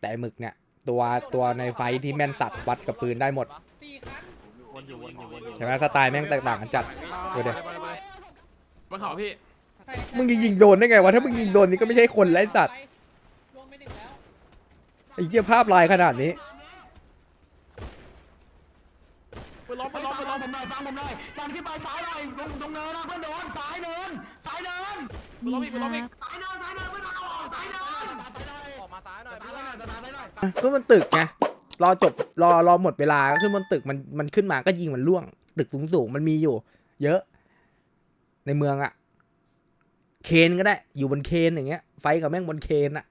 แต่ไอ้หมึกเนี่ยตัวตัวในไฟท์ที่แม่นสัตว์วัดกับปืนได้หมดวนอยู่วนอยู่วนอยู่ใช่ไหมสไตล์แม่งแตกต่างกันจัดดูดิบนเขาพี่มึงยิงยิงโดนได้ไงวะถ้ามึงยิงโดนนี่ก็ไม่ใช่คนไร้สัตว์ไอ้เหี้ยภาพลายขนาดนี้ไปล้อมไปล้อมไปล้อมผมหน่อยฟังผมหน่อยดันขึ้นไปซ้ายหน่อยตรงตรงเนินนะเพื่อนโดนซ้ายเนินซ้ายเนินไปล้อมอีกไปล้อมอีกซ้ายเนินซ้ายเนินเพื่อนเอาออกซ้ายเนิน ขึ้นบนตึกไงรอจบรอรอหมดเวลาก็ขึ้นบนตึกมันมันขึ้นมาก็ยิงมันล่วง ตึกสูงสูงๆมันมีอยู่ เยอะ ในเมืองอะเคนก็ได้ อยู่บนเคนอย่างเงี้ย ไฟกับแม่งบนเคนอะ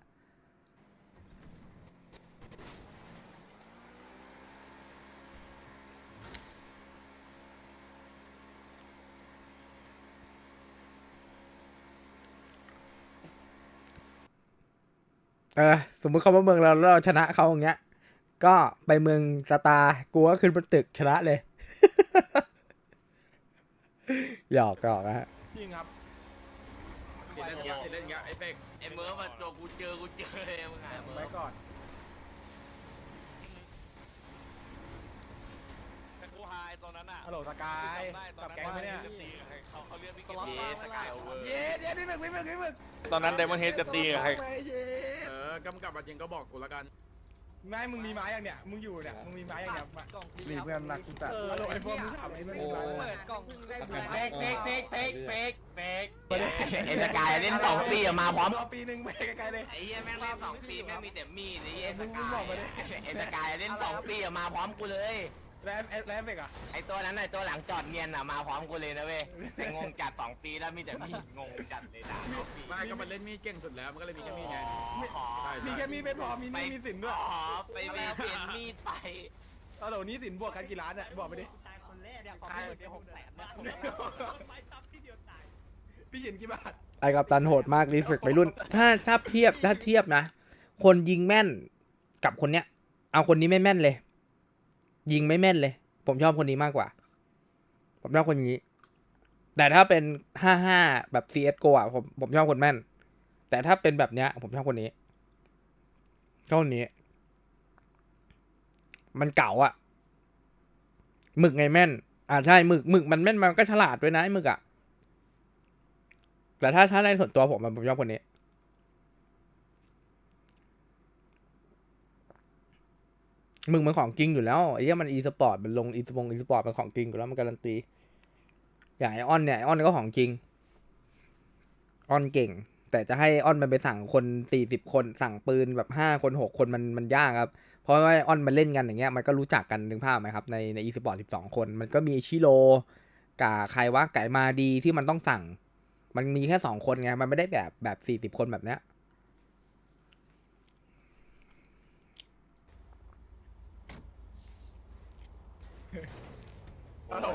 เออ สมมติเขามาเมืองเราแล้วเราชนะเขาอย่างเงี้ย ก็ไปเมืองสตาร์กูก็ขึ้นบนตึกชนะเลย หยอกหยอกนะฮะ จริงครับติดเล่นอย่างเงี้ยติดเล่นอย่างเงี้ยไอ้เป็กไอ้เมื่อมาโจกูเจอกูเจอเลยมึงไงเมื่อไว้ก่อนกูหายตรงนั้นอะฮัลโหลสกายกับแก๊งไหมเนี่ย เขาเขาเรียกพี่เกมสกายโอเวอร์เย้เย้พี่หมึกพี่หมึกพี่หมึกตอนนั้นไดมอนเฮดจะตีกับใคร เย้เออกำกับมาจริงก็บอกกูแล้วกันไม้มึงมีไม้ยังเนี่ยมึงอยู่เนี่ยมึงมีไม้ยังเนี่ยมีเพื่อนรักกูจัดฮัลโหลไอ้พวกมึงถามไอ้มึงมีไม้ไหมกล่องเป๊กเป๊กเป๊กเป๊กเป๊กเป๊กไอ้สกายเล่นสองปีมาพร้อมรอปีหนึ่งไปไกลๆเลยไอ้เหี้ยแม่งเล่นสองปีแม่งมีแต่มีดไอ้เหี้ยสมึงกาบอกยมาดิไอ้สกายเล่นสองปีมาพร้อมกูเลย แล้วแล้วเฟกอะไอ้ตัวนั้นไอ้ตัวหลังจอดเนียนอะมาพร้อมกูเลยนะเว้ยแต่งงจัดสองปีแล้วมีแต่มีดงงจัดเลยนะไม่ก็มันเล่นมีดเก่งสุดแล้วมันก็เลยมีแค่มีดไงอ๋อใช่ มีแค่มีไม่พอมีหนี่มีสินด้วยอ๋อไปเปลี่ยนมีดไปฮัลโหลหนี่สินบวกกันกี่ล้านเนี่ยบอกไปดิพี่หยินกี่บาทไอ้กับตันโหดมากรีเฟกไปรุ่น ถ้าถ้าเทียบถ้าเทียบนะ คนยิงแม่นกับคนเนี้ย เอาคนนี้ไม่แม่นเลย ยิงไม่แม่นเลย ผมชอบคนนี้มากกว่า ผมชอบคนนี้ แต่ถ้าเป็นห้าห้าแบบ CSGO อะผมผมชอบคนแม่น แต่ถ้าเป็นแบบเนี้ย ผมชอบคนนี้ชอบคนนี้ มันเก่าอะหมึกไงแม่น อ่าใช่หมึกหมึกมันแม่นมันก็ฉลาดด้วยนะไอ้หมึกอะแต่ถ้าถ้าในส่วนตัวผมผมชอบคนนี้ มึงมันของจริงอยู่แล้วไอ้เหี้ยมันอีสปอร์ตมันลงอีสปงอีสปอร์ตมันของจริงอยู่แล้วมันการันตีอย่างไอออนเนี่ยไอออนก็ของจริงออนเก่ง แต่จะให้ออนมันไปสั่งคนสี่สิบคน สั่งปืนแบบห้าคนหกคนมันมันยากครับ เพราะว่าออนมันเล่นกันอย่างเงี้ยมันก็รู้จักกันนึกภาพไหมครับ ในในอีสปอร์ตสิบสองคน มันก็มีชิโร่กับใครวะไก่มาดีที่มันต้องสั่ง มันมีแค่สองคนไงมันไม่ได้แบบแบบสี่สิบคนแบบเนี้ย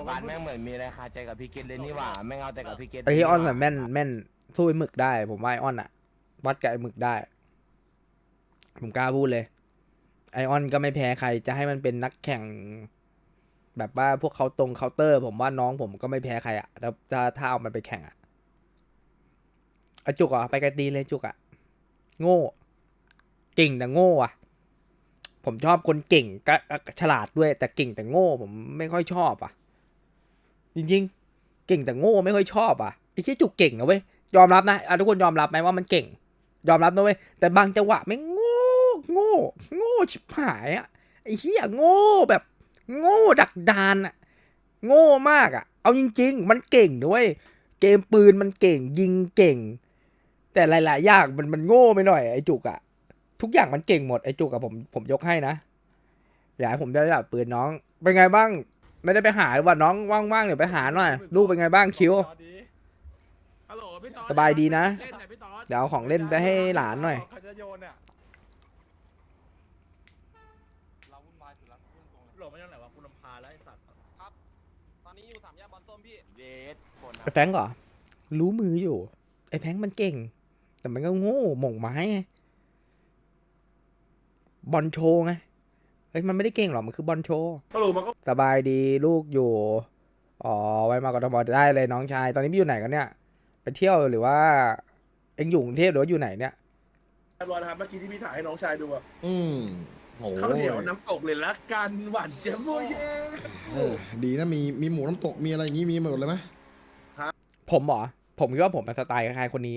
บ้านแม่งเหมือนมีอะไรคาใจกับพี่เกตเลยนี่หว่าแม่งเอาแต่กับพี่เกตไอ้ออนแบบแม่นแม่นสู้ไอ้หมึกได้ ผมว่าไอออนอะวัดกับไอ้หมึกได้ ผมกล้าพูดเลย ไอออนก็ไม่แพ้ใครจะให้มันเป็นนักแข่ง แบบว่าพวกเขาตรงเคาน์เตอร์ ผมว่าน้องผมก็ไม่แพ้ใครอะแล้วถ้าถ้าเอามันไปแข่งอะไอะจุกอะไปไกลตีเลยจุกอะโง่เก่งแต่โง่อะผมชอบคนเก่งก็ฉลาดด้วย แต่เก่งแต่โง่ ผมไม่ค่อยชอบอะ จริงๆ เก่งแต่โง่ไม่ค่อยชอบอะไอ้ชี้ยจุกเก่งนะเว้ยยอมรับนะอะทุกคนยอมรับไหมว่ามันเก่ง ยอมรับนะเว้ยแต่บางจังหวะไม่โง่โง่โง่ชิบหายอะไอ้เหี้ยโง่แบบ โง่ดักดานอะโง่มากอะ เอาจริง ๆ มันเก่งด้วยเกมปืนมันเก่งยิงเก่ง แต่หลายๆอย่างมันมันโง่ไปหน่อยไอ้จุกอะทุกอย่างมันเก่งหมดไอ้จุกอะผมผมยกให้นะ อยากให้ผมได้ระดับปืนน้อง เป็นไงบ้าง ไม่ได้ไปหาหรือว่าน้องว่างๆเดี๋ยวไปหาหน่อยลูกเป็นไงบ้างคิว ฮัลโหลพี่ตอนสบายดีนะ เล่นหน่อยพี่ตอนเดี๋ยวเอาของเล่นไปให้หลานหน่อย เขาจะโยนเนี่ยเราวุ่นวายสุดแล้วพูดตรงเลยโหลไม่ต้องไหนวะกูลำพาแล้วไอ้สัตว์ตอนนี้อยู่สามแยกบอลส้มพี่เยสคนไอ้แฟรงก์เหรอ รู้มืออยู่ ไอ้แฟรงก์มันเก่ง แต่มันก็โง่หม่งไม้ไงบอลโชว์ไง เอ้ยมันไม่ได้เก่งหรอกมันคือบอลโชว์ฮัลโหลมันก็สบายดีลูกอยู่ อ๋อไว้มากรทมได้เลยน้องชาย ตอนนี้พี่อยู่ไหนกันเนี่ย ไปเที่ยวหรือว่า เอ็งอยู่กรุงเทพหรือว่าอยู่ไหนเนี่ยบอลนะครับเมื่อกี้ที่พี่ถ่ายให้น้องชายดูอะอืมโอ้ข้าวเหนียวน้ำตกเลยละกันหวานเจี๊ยบโมยเย่เออดีนะมีมีหมูน้ำตกมีอะไรอย่างงี้มีหมดเลยไหมผมเหรอผมคิดว่าผมเป็นสไตล์คล้ายๆคนนี้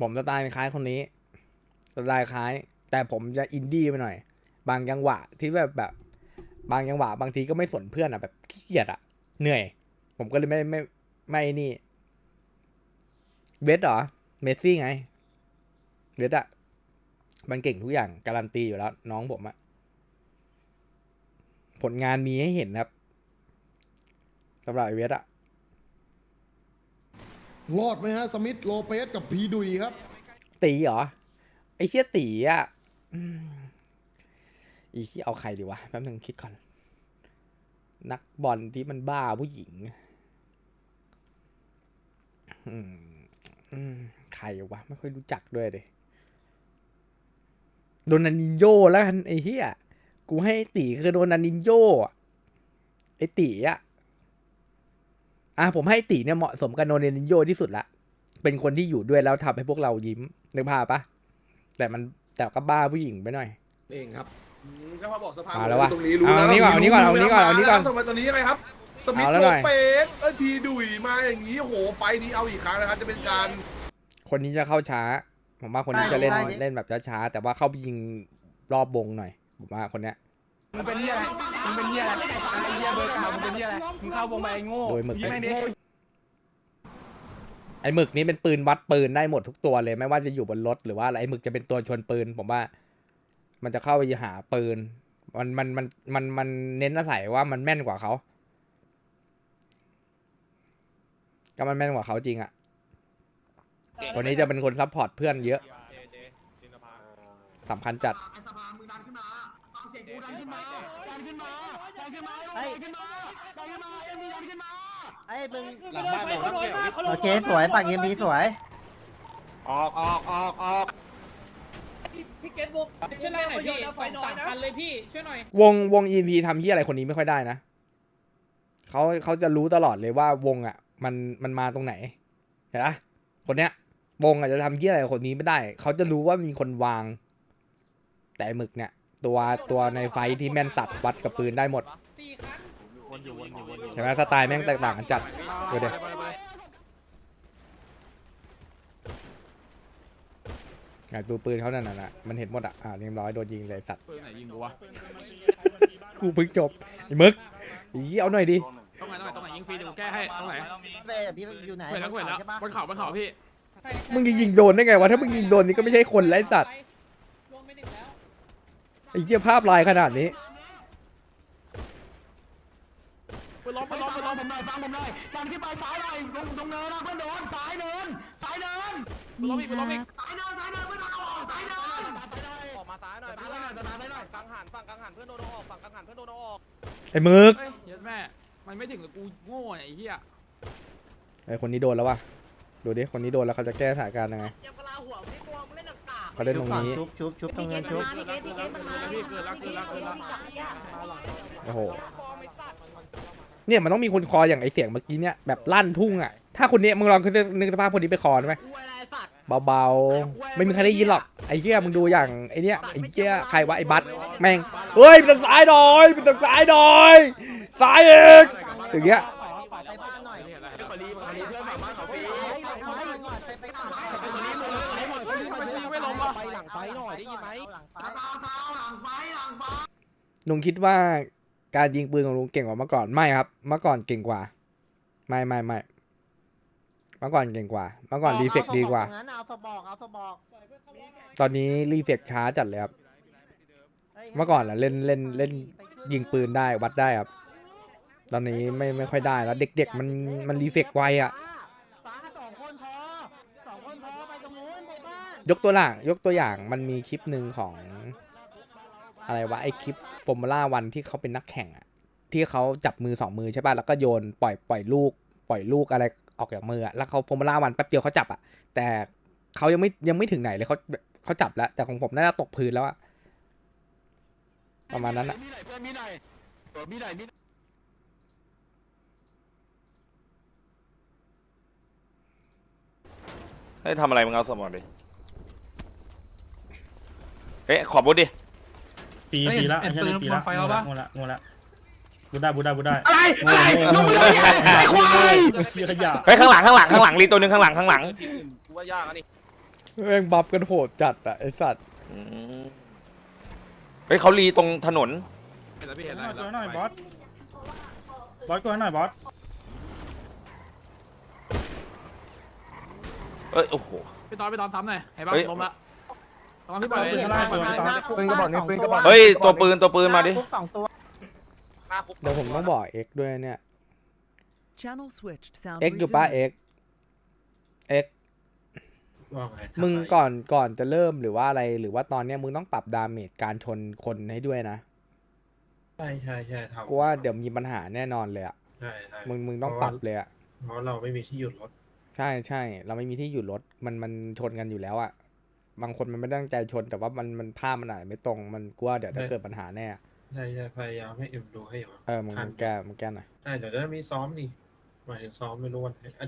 ผมสไตล์คล้ายคนนี้สไตล์คล้าย แต่ผมจะอินดี้ไปหน่อย บางจังหวะที่แบบแบบ บางจังหวะบางทีก็ไม่สนเพื่อนอะแบบขี้เกียจอะเหนื่อย ผมก็เลยไม่ไม่ไม่นี่เวสเหรอเมสซี่ไงเวสอะมันเก่งทุกอย่างการันตีอยู่แล้ว น้องผมอะผลงานมีให้เห็นครับสำหรับไอเวสอะรอดไหมฮะ สมิธโลเปสกับพีดุยครับ ตีเหรอ ไอเชี่ยตีอะ อีที่เอาใครดีวะแป๊บนึงคิดก่อน นักบอลที่มันบ้าผู้หญิงอืมใครวะ ไม่ค่อยรู้จักด้วยเลยโดนันนินโยแล้วกันไอ้เหี้ยกูให้ตีคือโดนันนินโยไอ้ตีอะอะผมให้ตีเนี่ยเหมาะสมกับโดนันนินโยที่สุดละเป็นคนที่อยู่ด้วยแล้วทำให้พวกเรายิ้มนึกภาพปะแต่มันแต่ก็บ้าผู้หญิงไปหน่อย เองครับ อืมก็มาบอกสภามาแล้ววะตรงนี้รู้เอาแล้วอันนี้ก่อนอันนี้ก่อนเอาอันนี้ก่อนเอาอันนี้ก่อนสมัยตอนนี้ยังไงครับ สมิธเอาแล้วโลหน่อย เปสเอ้ยพีดุยมาอย่างนี้โอ้โหไฟล์นี้เอาอีกครั้งนะครับจะเป็นการคนนี้จะเข้าช้า ผมว่าคนนี้จะเล่นเล่นแบบช้าๆแต่ว่าเข้าไปยิงรอบวงหน่อยผมว่าคนเนี้ยมึงเป็นเหี้ยอะไร มึงเป็นเหี้ยอะไรไอ้เหี้ยเบอร์เก่ามึงเป็นเหี้ยอะไร มึงเข้าวงไปไอ้โง่โดยหมึกยิงแม่งดิไอ้หมึกนี้เป็นปืนวัดปืนได้หมดทุกตัวเลย ไม่ว่าจะอยู่บนรถหรือว่าอะไรไอ้หมึกจะเป็นตัวชนปืน ผมว่า มันจะเข้าไปหาปืน มันมันมันมันมันเน้นอาศัยว่ามันแม่นกว่าเขาก็มันแม่นกว่าเขาจริงอะ่ะคนนี้จะเป็นคนซัพพอร์ตเพื่อนเยอะสำคัญจัดไอ้สภามึงดันขึ้นมาฟังเสียงกูดันขึ้นมาดันขึ้นมาดันขึ้นมาดันขึ้นมาดันขึ้นมาเอ็มดีดันขึ้นมาไอ้มึงหลังบ้านเราเกี่ยวโอเคสวยปากเยี่ยมพีสวย ออกออกออกออก พี่เกตบุกช่วยไล่หน่อยพี่สองสามพันเลยพี่ช่วยหน่อยวงวงอีพีทำที่อะไรคนนี้ไม่ค่อยได้นะเขาเขาจะรู้ตลอดเลยว่าวงอะ มันมันมาตรงไหนเห็นปะคนเนี้ย วงอาจจะทำที่อะไรกับคนนี้ไม่ได้ เขาจะรู้ว่ามีคนวาง แต่ไอ้หมึกเนี่ย ตัวตัวในไฟท์ที่แม่นสัตว์วัดกับปืนได้หมด สี่คัน เห็นไหมสไตล์แม่งแตกต่างกันจัด ดูดิ ไงดูปืนเขานั่นน่ะมันเห็นหมดอะอ่าเรียบร้อยโดนยิงเลยสัตว์ปืนไหนยิงกูวะกูเพิ่งจบไอ้หมึกอีเอาหน่อยดิตรงไหนตรงไหนตรงไหนยิงฟรีเดี๋ยวกูแก้ให้ตรงไหนเว้ยพี่อยู่ไหนเห็นแล้วเห็นแล้วใช่ปะบนเขาบนเขาพี่มึงยิงโดนได้ไงวะถ้ามึงยิงโดนนี่ก็ไม่ใช่คนไร้สัตว์ไอ้เหี้ยภาพลายขนาดนี้ปืนล้มปืไปนล้ฟัมงปืนผล้มมหน่อยฟังผมหน่อยดันขึ้นไปซ้ายหน่อยตรงตรงเนินนะเพื่อนโดนซ้ายเนินซ้ายเนินปืนล้มอีกปืนล้มอีกซ้ายเนินซ้ายเนิน ฝั่งกังหันเพื่อนโดนเอาออกฝั่งกังหันเพื่อนโดนเอาออกไอ้หมึกเฮ้ยเหี้ยแม่ มันไม่ถึงกับกูโง่ไอ้เหี้ยไอ้คนนี้โดนแล้ววะดูดิคนนี้โดนแล้วเขาจะแก้สถานการณ์ยังไงยังกะลาหัวไม่กลัวมึงเล่นหนักกากเขาเล่นตรงนี้ชุบชุบชุบตรงนั้นชุบพี่เกตพี่เกตมันมาพี่เกิดแล้วเกิดแล้วเกิดแล้วโอ้โหฟอร์มไอ้สัตว์เนี่ยมันต้องมีคนคออย่างไอเสียงเมื่อกี้เนี่ยแบบลั่นทุ่งอะถ้าคนนี้มึงลองคิดนึกสภาพคนนี้ไปคอได้ไหมกูอะไรสัตว์เบาๆไม่มีใครได้ยินหรอก ไอ้เหี้ยมึงดูอย่างไอ้เนี่ยไอ้เหี้ยใครวะไอ้บัตแม่งเฮ้ยเป็นทางซ้ายหน่อยเป็นทางซ้ายหน่อยซ้ายเอกอย่างเงี้ยไปบ้านหน่อยเห็นแล้วคนนี้คนนี้เพื่อนฝั่งบ้านเขาไปไฟก่อนไปไปหลังไฟหมดเลยหมดคนนี้หมดเลยไฟหน่อยได้ยินไหมหลังไฟตาตาตาหลังไฟหลังไฟลุงคิดว่าการยิงปืนของลุงเก่งกว่าเมื่อก่อนไม่ครับ เมื่อก่อนเก่งกว่า ไม่ไม่ไม่ เมื่อก่อนเก่งกว่า เมื่อก่อนรีเฟกดีกว่าเองั้นเอาสบอกเอาสบอกตอนนี้รีเฟกช้าจัดเลยครับ เมื่อก่อนอะเล่นเล่นเล่นยิงปืนได้วัดได้ครับ ตอนนี้ไม่ไม่ค่อยได้แล้ว เด็ก ๆ มันมันรีเฟกไวอะฟ้าสองคนพอสองคนพอไปตรงนู้นไปบ้านยกตัวอย่างยกตัวอย่างมันมีคลิปหนึ่งของ อะไรวะไอคลิปฟอร์มูล่าวันที่เขาเป็นนักแข่งอะที่เขาจับมือสองมือใช่ป่ะแล้วก็โยนปล่อยปล่อยลูก ปล่อยลูกอะไรออกจากมืออะแล้วเขาฟอร์มูล่าวันแป๊บเดียวเขาจับอะแต่เขายังไม่ยังไม่ถึงไหนเลยเขาเขาจับแล้ว แต่ของผมน่าจะตกพื้นแล้วอะประมาณนั้นอะมีไหนเพื่อนมีไหนตัวมีไหนมีไหนให้ทำอะไรมึงเอาสมองดิเอ๊ะขอบรถดิปีปีละไอ้เหี้ยนี่ปีละงงละงงละงงละ บูได้บูได้บูได้อะไรอะไรมึงไม่ได้ไอ้ควายมีขยะเฮ้ยข้างหลังข้างหลังข้างหลังรีตัวหนึงข้างหลังข้างหลังกูว่ายากอันนี้แม่งบัฟกันโหดจัดอะไอสัตว์อืมเฮ้ยเขารีตรงถนนกดหน่อยกดหน่อยบอสบอสกดหน่อยบอสเอ้ยโอ้โห พี่ตอนพี่ตอนซ้ำหน่อยให้บ้าเฮ้ย ล้มละตอนพี่บอลปืนกระบอกปืนกระบอกนี่ปืนกระบอก เฮ้ยตัวปืนตัวปืนมาดิ สองตัว หน้าคุกเดี๋ยวผมต้องบอกเอ็กด้วยเนี่ย Channel switched. Sound เอ็กอยู่ป้า resumed. เอ็กเอ็กมึงก่อนก่อนจะเริ่มหรือว่าอะไรหรือว่าตอนเนี้ยมึงต้องปรับดาเมจการชนคนให้ด้วยนะใช่ใช่ใช่ทำกูว่าเดี๋ยวมีปัญหาแน่นอนเลยอะใช่ใช่มึงมึงต้องปรับเลยอะเพราะเราไม่มีที่หยุดรถใช่ใช่เราไม่มีที่หยุดรถมันมันชนกันอยู่แล้วอะบางคนมันไม่ได้ตั้งใจชนแต่ว่ามันมันภาพมันอาจจะไม่ตรงมันกลัวเดี๋ยวจะใช่เกิดปัญหาแน่ ใช่ใช่พยายามให้เอ็มดูให้อยู่เออมึงมึงแก้มึงแก้หน่อย ใช่เดี๋ยวจะมีซ้อมนี่หมายถึงซ้อมไม่รู้วันไหนอาทิตย์